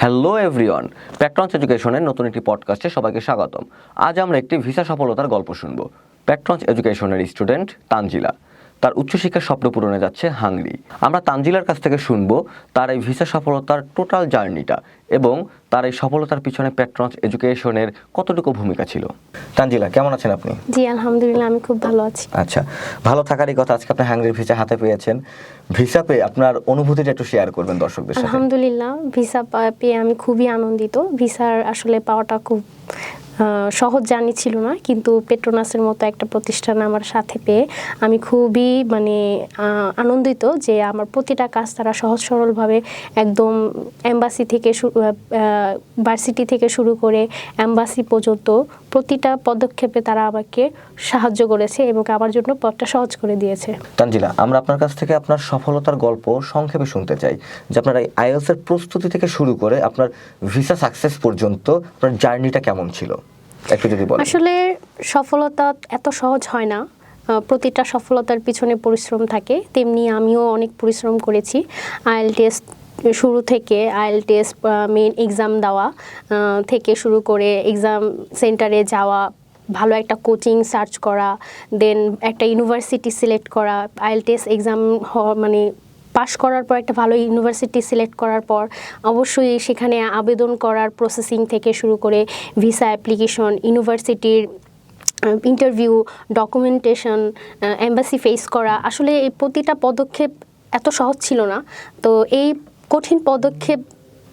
Hello everyone, প্যাট্রন্স এডুকেশনের নতুন একটি পডকাস্টে সবাইকে স্বাগতম। আজ আমরা একটি ভিসা সফলতার গল্প শুনব। প্যাট্রন্স এডুকেশনের স্টুডেন্ট তানজিলা। তার উচ্চশিক্ষার স্বপ্ন পূরণে যাচ্ছে হাঙ্গরি আমরা তানজিলার কাছ থেকে শুনব তার এই ভিসা সফলতার টোটাল জার্নিটা এবং তার এই সফলতার পিছনে প্যাট্রনস এডুকেশনের কতটুকু ভূমিকা ছিল। তানজিলা কেমন আছেন আপনি? জি আলহামদুলিল্লাহ আমি খুব ভালো আছি। আচ্ছা ভালো থাকারই কথা আজকে আপনি হাঙ্গরির ভিসা হাতে পেয়েছেন। ভিসা পেয়ে আপনার অনুভূতিটা একটু শেয়ার করবেন দর্শকদের সাথে। আলহামদুলিল্লাহ ভিসা পেয়ে আমি খুবই আনন্দিত। ভিসার আসলে পাওয়াটা খুব সহজ জার্নি ছিল না, কিন্তু পেট্রোনাসের মতো একটা প্রতিষ্ঠান আমার সাথে পেয়ে আমি খুবই মানে আনন্দিত যে আমার প্রতিটা কাজ তারা সহজ সরলভাবে একদম এম্বাসি থেকে ভার্সিটি থেকে শুরু করে এম্বাসি পর্যন্ত প্রতিটা পদক্ষেপে তারা আমাকে সাহায্য করেছে এবং আমার জন্য পথটা সহজ করে দিয়েছে। তানজিলা, আমরা আপনার কাছ থেকে আপনার সফলতার গল্প সংক্ষেপে শুনতে চাই, যে আপনার এই আইএলস এর প্রস্তুতি থেকে শুরু করে আপনার ভিসা সাকসেস পর্যন্ত আপনার জার্নিটা কেমন ছিল? আসলে সফলতা এত সহজ হয় না। প্রতিটা সফলতার পিছনে পরিশ্রম থাকে। তেমনি আমিও অনেক পরিশ্রম করেছি। আইএল টেস্ট শুরু থেকে আইএল টেস্ট মেন এক্সাম দেওয়া থেকে শুরু করে এক্সাম সেন্টারে যাওয়া, ভালো একটা কোচিং সার্চ করা দেন একটা ইউনিভার্সিটি সিলেক্ট করা আইএল টেস্ট এক্সাম মানে পাশ করার পর, একটা ভালো ইউনিভার্সিটি সিলেক্ট করার পর, অবশ্যই সেখানে আবেদন করার প্রসেসিং থেকে শুরু করে ভিসা অ্যাপ্লিকেশন ইউনিভার্সিটির ইন্টারভিউ ডকুমেন্টেশন এম্বাসি ফেস করা, আসলে এই প্রতিটা পদক্ষেপ এত সহজ ছিল না। তো এই কঠিন পদক্ষেপ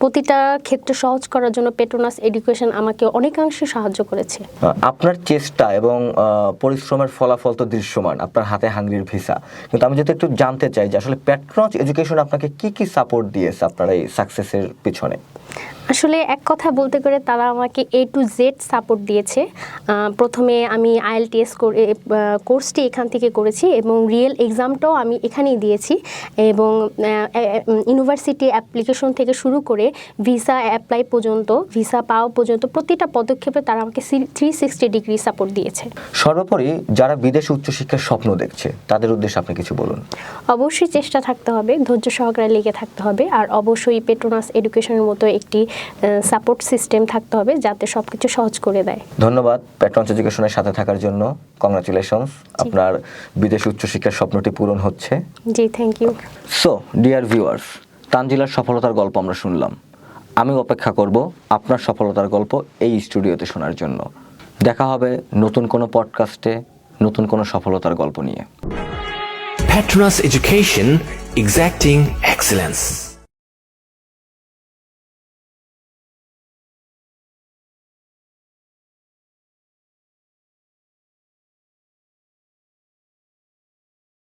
প্রতিটা ক্ষেত্রে সহজ করার জন্য পেট্রোনাস এডুকেশন আমাকে অনেকাংশে সাহায্য করেছে। আপনার চেষ্টা এবং পরিশ্রমের ফলাফল তো দৃশ্যমান, আপনার হাতে হাঙ্গরির ভিসা। কিন্তু আমি যদি একটু জানতে চাই যে আসলে পেট্রোনাস এডুকেশন আপনাকে কি কি সাপোর্ট দিয়েছে আপনার এই সাকসেসের পিছনে? আসলে এক কথা বলতে করে তারা আমাকে এ টু জেড সাপোর্ট দিয়েছে। প্রথমে আমি আইএলটিএস করে কোর্সটি এখান থেকে করেছি এবং রিয়েল এক্সামটাও আমি এখানেই দিয়েছি এবং ইউনিভার্সিটি অ্যাপ্লিকেশন থেকে শুরু করে ভিসা অ্যাপ্লাই পর্যন্ত ভিসা পাওয়া পর্যন্ত প্রতিটা পদক্ষেপে তারা আমাকে থ্রি সিক্সটি ডিগ্রি সাপোর্ট দিয়েছে। সর্বোপরি যারা বিদেশে উচ্চশিক্ষার স্বপ্ন দেখছে তাদের উদ্দেশ্যে আপনি কিছু বলুন। অবশ্যই চেষ্টা থাকতে হবে ধৈর্য সহকারে লেগে থাকতে হবে আর অবশ্যই পেট্রোনাস এডুকেশনের মতো একটি সাপোর্ট সিস্টেম থাকতে হবে যাতে সব কিছু সহজ করে দেয়। ধন্যবাদ প্যাট্রনস এডুকেশনের সাথে থাকার জন্য। কংগ্রাচুলেশনস আপনার বিদেশ উচ্চশিক্ষার স্বপ্নটি পূরণ হচ্ছে। জি thank you so dear viewers তানজিলার সফলতার গল্প আমরা শুনলাম। আমি অপেক্ষা করব আপনার সফলতার গল্প এই স্টুডিওতে শোনার জন্য। দেখা হবে নতুন কোনো পডকাস্টে নতুন কোনো সফলতার গল্প নিয়ে। Petronas Education, exacting excellence.